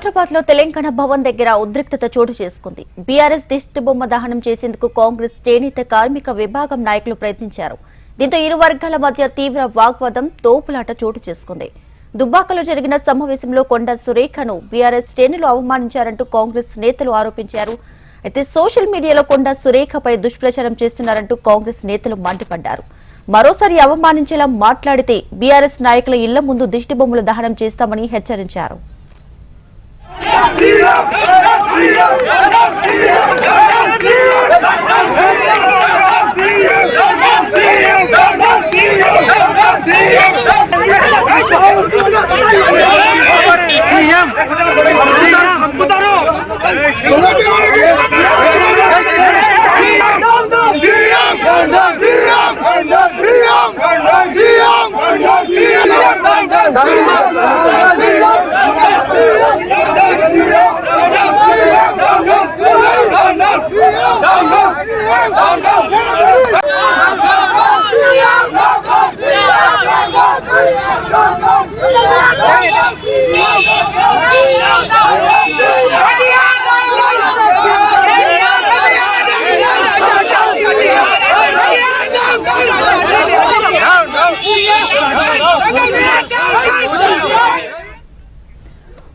హైదరాబాద్లో తెలంగాణ భవన్ దగ్గర ఉద్రిక్తత చోటు చేసుకుంది. బీఆర్ఎస్ దిష్టి బొమ్మ దహనం చేసేందుకు కాంగ్రెస్ చేనేత కార్మిక విభాగం నాయకులు ప్రయత్నించారు. దీంతో ఇరు వర్గాల మధ్య తీవ్ర వాగ్వాదం తోపులాట చోటు చేసుకుంది. దుబ్బాకలో జరిగిన సమావేశంలో కొండ సురేఖను బీఆర్ఎస్ శ్రేణులు అవమానించారంటూ కాంగ్రెస్ నేతలు ఆరోపించారు. అయితే సోషల్ మీడియాలో కొండ సురేఖపై దుష్ప్రచారం చేస్తున్నారంటూ కాంగ్రెస్ నేతలు మండిపడ్డారు. మరోసారి అవమానించేలా మాట్లాడితే బీఆర్ఎస్ నాయకుల ఇళ్ళ ముందు దిష్టి బొమ్మలు దహనం చేస్తామని హెచ్చరించారు. Brasil!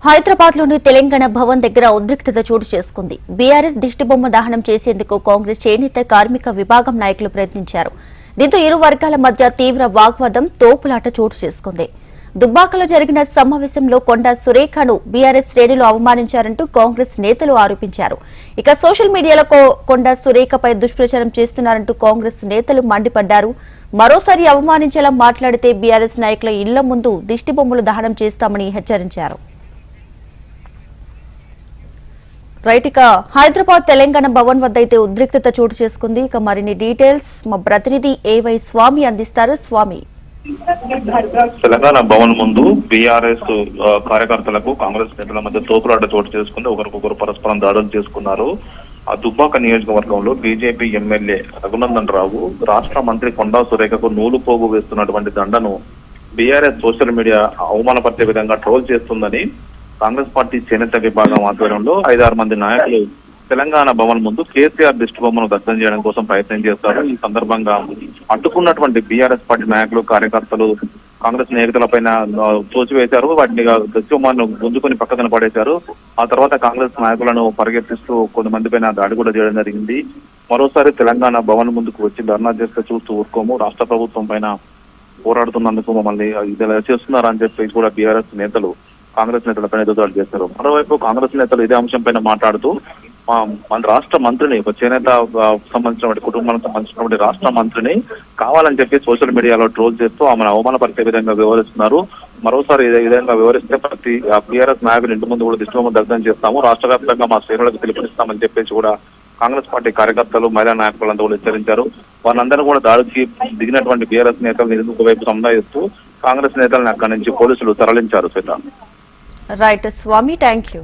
హైదరాబాద్లోని తెలంగాణ భవన్ దగ్గర ఉద్రిక్తత చోటు చేసుకుంది. బీఆర్ఎస్ దిష్టిబొమ్మ దహనం చేసేందుకు కాంగ్రెస్ చేనేత కార్మిక విభాగం నాయకులు ప్రయత్నించారు. దీంతో ఇరు వర్గాల మధ్య తీవ్ర వాగ్వాదం తోపులాట చోటు చేసుకుంది. దుబ్బాకలో జరిగిన సమావేశంలో కొండ సురేఖను బీఆర్ఎస్ శ్రేణులు అవమానించారంటూ కాంగ్రెస్ నేతలు ఆరోపించారు. ఇక సోషల్ మీడియాలో కొండ సురేఖపై దుష్ప్రచారం చేస్తున్నారంటూ కాంగ్రెస్ నేతలు మండిపడ్డారు. మరోసారి అవమానించేలా మాట్లాడితే బీఆర్ఎస్ నాయకుల ఇళ్ళ ముందు దిష్టిబొమ్మలు దహనం చేస్తామని హెచ్చరించారు. రైట్ ఇక హైదరాబాద్ తెలంగాణ భవన్ వద్ద అయితే ఉద్రిక్తత చోటు చేసుకుంది. ఇక మరిన్ని డీటెయిల్స్ మా ప్రతినిధి ఏవై స్వామి అందిస్తారు. స్వామి. తెలంగాణ భవన్ ముందు బీఆర్ఎస్ కార్యకర్తలకు కాంగ్రెస్ నేతల మధ్య తోపులాట చోటు చేసుకుంది. ఒకరికొకరు పరస్పరం దాడులు చేసుకున్నారు. ఆ దుబ్బాక నియోజకవర్గంలో బీజేపీ ఎమ్మెల్యే రఘునందన్ రావు రాష్ట్ర మంత్రి కొండా సురేఖకు నూలు పోగు వేస్తున్నటువంటి దండను బీఆర్ఎస్ సోషల్ మీడియా అవమానపరిచే విధంగా ట్రోల్ చేస్తుందని కాంగ్రెస్ పార్టీ చేనేత విభాగం ఆధ్వర్యంలో ఐదారు మంది నాయకులు తెలంగాణ భవన్ ముందు కేసీఆర్ దిష్టి బొమ్మను దగ్ధం చేయడం కోసం ప్రయత్నం చేస్తారు. ఈ సందర్భంగా అడ్డుకున్నటువంటి బీఆర్ఎస్ పార్టీ నాయకులు కార్యకర్తలు కాంగ్రెస్ నేతలపైన తోచివేశారు వాటిని దృష్టి బొమ్మను గుంజుకొని పక్కన పడేశారు. ఆ తర్వాత కాంగ్రెస్ నాయకులను పరిగెత్తిస్తూ కొంతమంది పైన దాడి కూడా చేయడం జరిగింది. మరోసారి తెలంగాణ భవన్ ముందుకు వచ్చి ధర్నా చేస్తే చూస్తూ ఊరుకోము. రాష్ట్ర ప్రభుత్వం పైన పోరాడుతున్నందుకు మమ్మల్ని ఇది ఇలా చేస్తున్నారని చెప్పి కూడా బీఆర్ఎస్ నేతలు కాంగ్రెస్ నేతలపై ఎదురుదాడి చేశారు. మరోవైపు కాంగ్రెస్ నేతలు ఇదే అంశం పైన మాట్లాడుతూ మన రాష్ట్ర మంత్రిని చేనేత సంబంధించినటువంటి కుటుంబానికి సంబంధించినటువంటి రాష్ట్ర మంత్రిని కావాలని చెప్పి సోషల్ మీడియాలో ట్రోల్ చేస్తూ ఆమెను అవమానపరిచే విధంగా వివరిస్తున్నారు మరోసారి ఇదే విధంగా వివరిస్తే ప్రతి బీఆర్ఎస్ నాయకులు ఇంటి ముందు కూడా దిష్టి దగ్ధం చేస్తాము. రాష్ట్ర వ్యాప్తంగా మా శ్రేణులకు పిలుపునిస్తామని చెప్పేసి కూడా కాంగ్రెస్ పార్టీ కార్యకర్తలు మహిళా నాయకులంతా కూడా హెచ్చరించారు. వారందరూ కూడా దాడికి దిగినటువంటి బీఆర్ఎస్ నేతలు ఇంకొక వైపు సంధాయిస్తూ కాంగ్రెస్ నేతలను అక్కడి నుంచి పోలీసులు తరలించారు Shweta. Right Swami thank you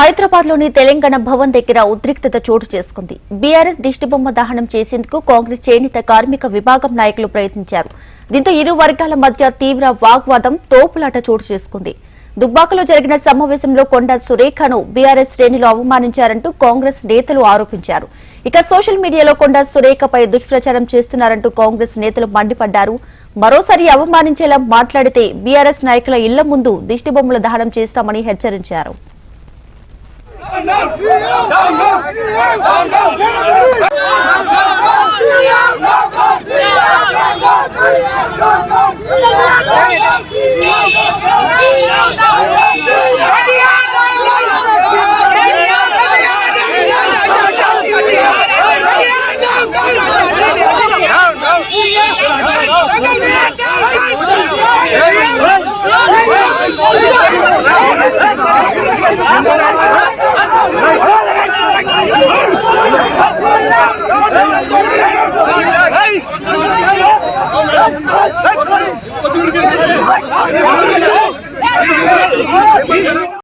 హైదరాబాద్లోని తెలంగాణ భవన్ దగ్గర ఉద్రిక్తత చోటు చేసుకుంది. బీఆర్ఎస్ దిష్టిబొమ్మ దహనం చేసేందుకు కాంగ్రెస్ చేనేత కార్మిక విభాగం నాయకులు ప్రయత్నించారు. దీంతో ఇరు వర్గాల మధ్య తీవ్ర వాగ్వాదం తోపులాట చోటు చేసుకుంది. దుబ్బాకలో జరిగిన సమావేశంలో కొండ సురేఖను బీఆర్ఎస్ శ్రేణులు అవమానించారంటూ కాంగ్రెస్ నేతలు ఆరోపించారు. ఇక సోషల్ మీడియాలో కొండ సురేఖపై దుష్ప్రచారం చేస్తున్నారంటూ కాంగ్రెస్ నేతలు మండిపడ్డారు. మరోసారి అవమానించేలా మాట్లాడితే బీఆర్ఎస్ నాయకుల ఇళ్ళ ముందు దిష్టిబొమ్మలు దహనం చేస్తామని హెచ్చరించారు. Don't